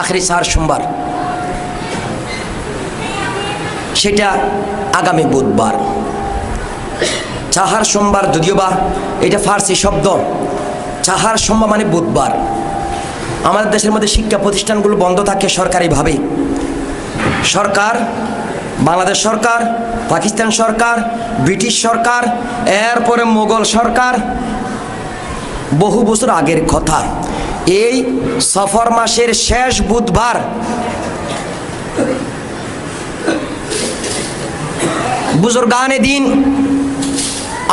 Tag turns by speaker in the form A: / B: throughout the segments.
A: আখরি সার সোমবার। সেটা আগামী বুধবার। চাহার সোমবার যদিও বা এটা ফার্সি শব্দ, চাহার সোমবার মানে বুধবার। আমাদের দেশের মধ্যে শিক্ষা প্রতিষ্ঠানগুলো বন্ধ থাকে সরকারিভাবে সরকার, বাংলাদেশ সরকার, পাকিস্তান সরকার, ব্রিটিশ সরকার, এরপরে মোগল সরকার, বহু বছর আগের কথা। এই সফর মাসের শেষ বুধবার। বুজুর্গানে দিন,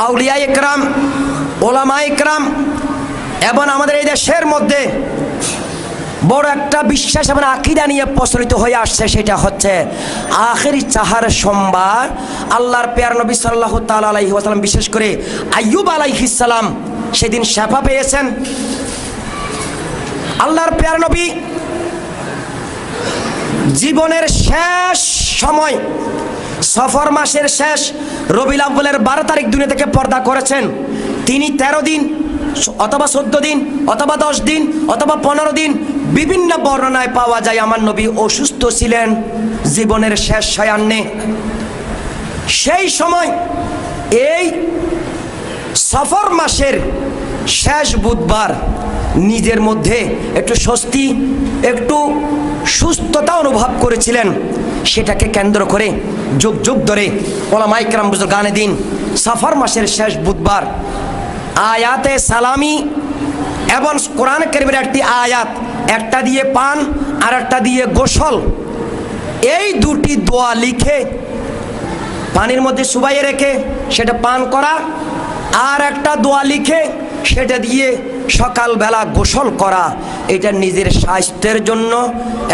A: আউলিয়া ইকরাম ওলামা ইকরাম এবং আমাদের এই দেশের মধ্যে বড় একটা বিশ্বাস এবং আকিদা নিয়ে প্রচলিত হয়ে আসছে, সেটা হচ্ছে আখেরি চাহার সোমবার। আল্লাহর পেয়ার নবী সাল্লাহ তাল আলাইহি বিশেষ করে আইয়ুব আলাইহিসাল্লাম সেদিন শেফা পেয়েছেন। আল্লাহর পেয়ার নবী, জীবনের শেষ সময়, সফর মাসের শেষ রবিল আব্বুলের বারো তারিখ দুনিয়া থেকে পর্দা করেছেন। তিনি তেরো দিন, অথবা চোদ্দ দিন, অথবা দশ দিন, অথবা পনেরো দিন, বিভিন্ন বর্ণনায় পাওয়া যায় আমার নবী অসুস্থ ছিলেন, জীবনের শেষ সায়ান্নে সেই সময় এই সফর মাসের শেষ বুধবার নিজের মধ্যে একটু স্বস্তি, একটু সুস্থতা অনুভব করেছিলেন। সেটাকে কেন্দ্র করে যুগ যুগ ধরে ওলামাইকরাম বুজুর গানে দিন, সাফার মাসের শেষ বুধবার আয়াতে সালামি এবং কোরআন করিমের একটি আয়াত, একটা দিয়ে পান আর একটা দিয়ে গোসল। এই দুটি দোয়া লিখে পানির মধ্যে সুবাইয়ে রেখে সেটা পান করা আর একটা দোয়া লিখে সেটা দিয়ে সকালবেলা গোসল করা, এটা নিজের স্বাস্থ্যের জন্য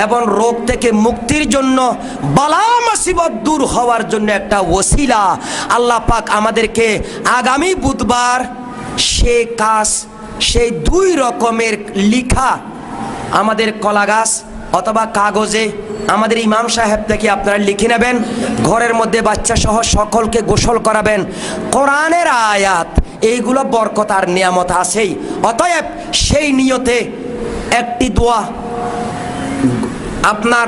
A: এবং রোগ থেকে মুক্তির জন্য বালা মুসিবত দূর হওয়ার জন্য একটা ওসিলা। আল্লাহ পাক আমাদেরকে আগামী বুধবার সে কাজ, সেই দুই রকমের লিখা আমাদের কলা গাছ অথবা কাগজে আমাদের ইমাম সাহেব থেকে আপনারা লিখে নেবেন, ঘরের মধ্যে বাচ্চা সহ সকলকে গোসল করাবেন। কোরআনের আয়াত, এইগুলো বরকত আর নিয়ামত আছেই। অতএব সেই নিয়তে একটি দোয়া, আপনার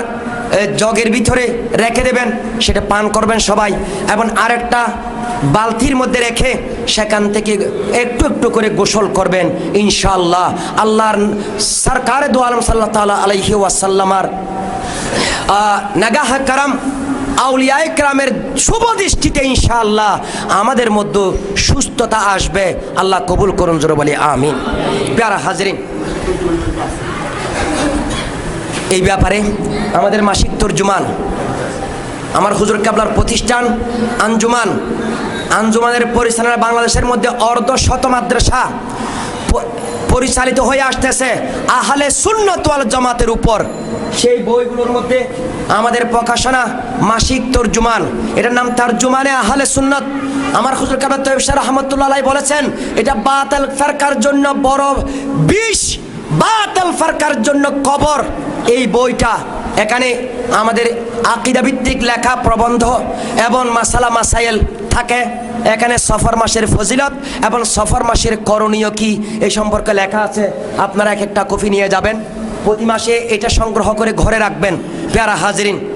A: জগের ভিতরে রেখে দেবেন, সেটা পান করবেন সবাই। এবং আরেকটা বালতির মধ্যে রেখে সেখান থেকে একটু একটু করে গোসল করবেন, ইনশাআল্লাহ। আল্লাহর সরকার দু আলম সাল্লাহ তালা আলহি ওয়াসাল্লামার নাগাহ কারাম আউলিয়ায় ক্রামের শুভ দৃষ্টিতে ইনশাআল্লাহ আমাদের মধ্যে সুস্থতা আসবে। আল্লাহ কবুল করুন, জোর বলি, আমিন। প্যারা হাজরিন এই ব্যাপারে আমাদের মাসিক তর্জুমান, আমার হুজুর কাবলার প্রতিষ্ঠান আঞ্জুমান। আঞ্জুমানের পরিচালনা বাংলাদেশের মধ্যে অর্ধ শত মাদ্রাসা পরিচালিত হয়ে আসতেছে আহলে সুন্নত ওয়াল জামাতের উপর। সেই বইগুলোর মধ্যে আমাদের প্রকাশনা মাসিক তর্জুমান। এটার নাম তারজুমানে আহলে সুন্নত। আমার হুজুর কাবলা তৈব শাহ রহমতুল্লাহ বলেছেন, এটা বাতাল ফেরকার জন্য বড় বিষ, বাতাল ফারকার জন্য কবর। এই বইটা এখানে আমাদের আকিদাভিত্তিক লেখা প্রবন্ধ এবং মাসালা মাসাইল থাকে। এখানে সফর মাসের ফজিলত এবং সফর মাসের করণীয় কি এই সম্পর্কে লেখা আছে। আপনারা এক একটা কপি নিয়ে যাবেন। প্রতি মাসে এটা সংগ্রহ করে ঘরে রাখবেন। প্যারা হাজরিন